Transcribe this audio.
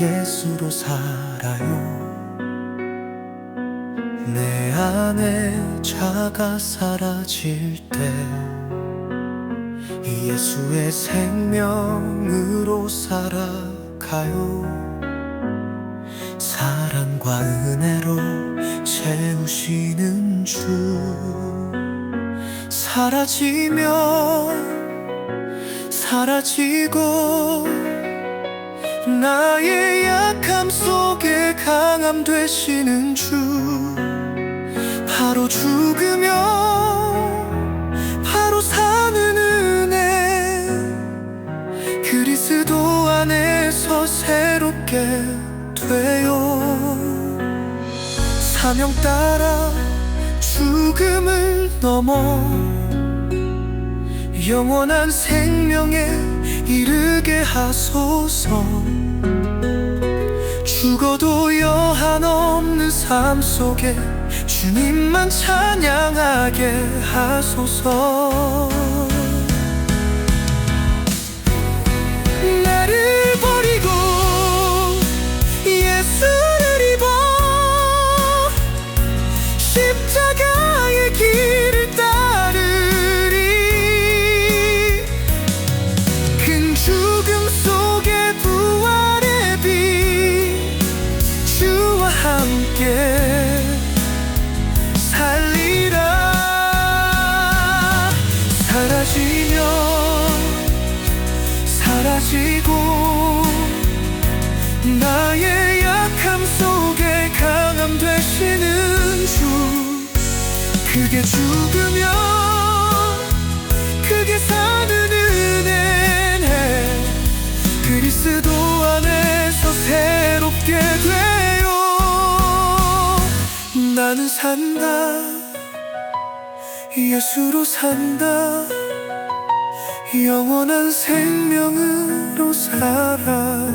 예수로 살아요. 내 안에 자가 사라질 때이 예수의 생명으로 살아가요. 사랑과 은혜로 채우시는 주 사라지면 사라지고 나의 약함 속에 강함 되시는 주. 바로 죽으면 바로 사는 은혜. 그리스도 안에서 새롭게 돼요 사명 따라 죽음을 넘어 영원한 생명에 이르게 하소서 죽어도 여한 없는 삶 속에 주님만 찬양하게 하소서 사라지고 나의 약함 속에 강함 되시는 주. 그게 죽으면 그게 사는 은혜네. 그리스도 안에서 새롭게 돼요 나는 산다. 예수로 산다 영원한 생명으로 살아가리